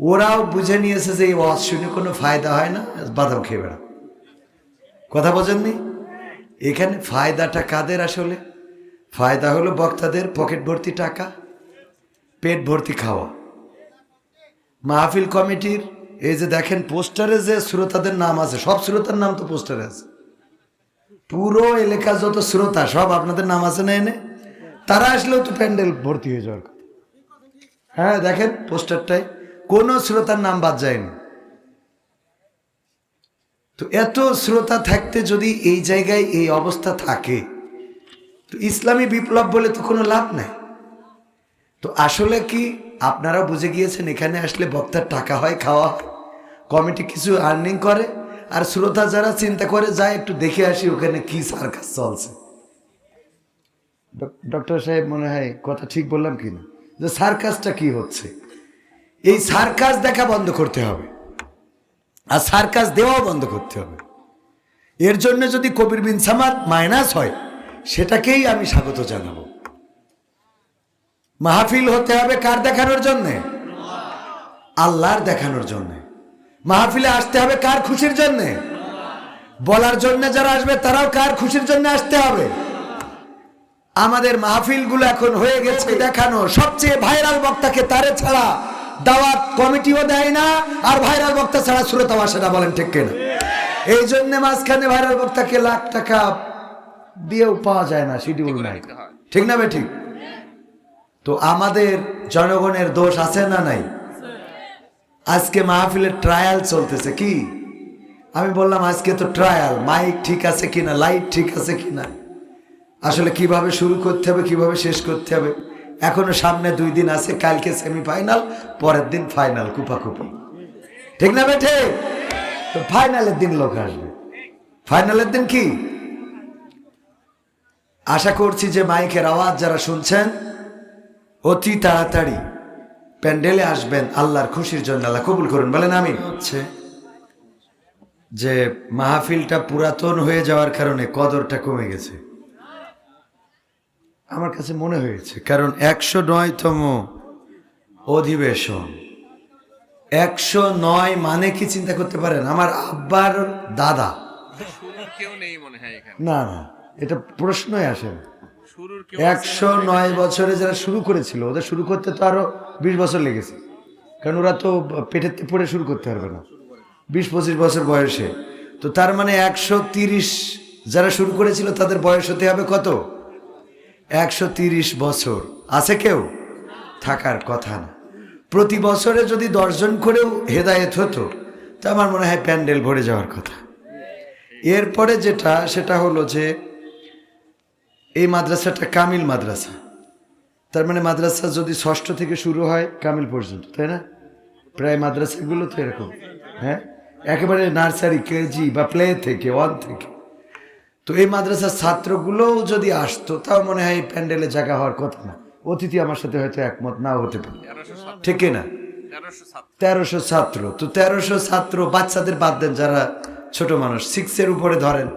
ওরাও বুঝে নিয়েছে যে এই ওয়াজ শুনে কোনো ফায়দা হয় না বাদাম খেয়ে বেড়া কথা বোঝেননি? এখানে ফায়দাটা কাদের আসলে? ফায়দা হলো বক্তাদের পকেট ভর্তি টাকা, পেট ভর্তি খাওয়া। মাহফিল কমিটির, এই যে দেখেন পোস্টারে যে শ্রোতাদের নাম আছে, সব শ্রোতার নাম তো পোস্টারে আছে। পুরো এলাকার যত শ্রোতা, সব আপনাদের নাম আছে না এনে? তারা আসলেও তো প্যান্ডেল ভর্তি হয়ে যাওয়ার কথা। হ্যাঁ দেখেন পোস্টারটাই কোনো শ্রোতার নাম বাদ যায়নি। তো এত শ্রোতা থাকতে যদি এই জায়গায় এই অবস্থা থাকে, তো ইসলামী বিপ্লব বলে তো কোনো লাভ নাই। তো আসলে কি আপনারা বুঝে গিয়েছেন, এখানে আসলে বক্তার টাকা হয়, খাওয়া হয়, কমিটি কিছু আর্নিং করে, আর শ্রোতা যারা চিন্তা করে, যায় একটু দেখে আসি ওখানে কি সার্কাস চলছে। ডক- ডক্টর সাহেব মনে হয় কথা ঠিক বললাম কি না যে সার্কাসটা কি হচ্ছে? এই সার্কাস দেখা বন্ধ করতে হবে। আর সার্কাস দেওয়াও বন্ধ করতে হবে। এর জন্য যদি কবির বিন সামাদ মাইনাস হয়, সেটাকেই আমি স্বাগত জানাব। মাহফিল হতে হবে কার দেখানোর জন্যে? আল্লাহর দেখানোর জন্যে। মাহফিলে আসতে হবে কার খুশির জন্যে? বলার জন্য যারা আসবে, তারাও কার খুশির জন্য আসতে হবে? আমাদের মাহফিলগুলো এখন হয়ে গেছে দেখানো। সবচেয়ে ভাইরাল বক্তাকে তারে ছাড়া দাওয়াত কমিটিও দেয় না আর ভাইরাল বক্তা ছাড়া শ্রোতাও আসে সেটা বলেন ঠিক কিনা? এই জন্য মাঝখানে ভাইরাল বক্তাকে লাখ টাকা দিয়েও পাওয়া যায় না শিডিউল নাই। ঠিক না বে ঠিক তো আমাদের জনগণের দোষ আছে না নাই? আজকে মাহফিলের ট্রায়াল চলতেছে কি? আমি বললাম আজকে তো ট্রায়াল মাইক ঠিক আছে কিনা লাইট ঠিক আছে কিনা? আসলে কীভাবে শুরু করতে হবে কীভাবে শেষ করতে হবে? এখনও সামনে দুই দিন আছে, কালকে সেমিফাইনাল পরের দিন ফাইনাল কুপাকুপি। ঠিক না বেঠে? তো ফাইনালের দিন লোক আসবে। ফাইনালের দিন কি? আশা করছি যে মাইকের আওয়াজ যারা শুনছেন, অতি তাড়াতাড়ি প্যান্ডেলে আসবেন, আল্লাহর খুশির জন্য, আল্লাহ কবুল করুন। বলেন আমি হচ্ছে যে মাহফিলটা পুরাতন হয়ে যাওয়ার কারণে কদরটা কমে গেছে। আমার কাছে মনে হয়েছে কারণ একশো নয়তম অধিবেশন। একশো নয় মানে কি চিন্তা করতে পারেন? আমার আব্বার দাদা। কেউ নেই এখানে। না না এটা প্রশ্নই আসে না। একশো নয় বছরে যারা শুরু করেছিল ওদের শুরু করতে তো আরও বিশ বছর লেগেছে। কারণ ওরা তো পেটের পড়ে শুরু করতে পারবে না। বিশ পঁচিশ বছর বয়সে। তো তার মানে একশো তিরিশ যারা শুরু করেছিল তাদের বয়স হতে হবে কত? একশো তিরিশ বছর। আছে কেউ? থাকার কথা না। প্রতি বছরে যদি দশজন করেও হেদায়েত হতো, তা আমার মনে হয় প্যান্ডেল ভরে যাওয়ার কথা। এরপরে যেটা, সেটা হলো যে এই মাদ্রাসাটা কামিল মাদ্রাসা। তার মানে মাদ্রাসা যদি ষষ্ঠ থেকে শুরু হয়, কামিল পর্যন্ত, তাই না? প্রায় মাদ্রাসাগুলো তো এরকম হ্যাঁ? একেবারে নার্সারি, কেজি বা প্লে থেকে, ওয়ান থেকে। তো এই মাদ্রাসার ছাত্রগুলোও যদি আসতো তাও মনে হয় এই প্যান্ডেলে জায়গা হওয়ার কথা না। অতিথি আমার সাথে হয়তো একমত নাও হতে পারে। ঠিক না? তেরোশো তেরোশো ছাত্র। তো তেরোশো ছাত্র বাচ্চাদের বাদ দেন যারা ছোট মানুষ। সিক্সের উপরে ধরেন।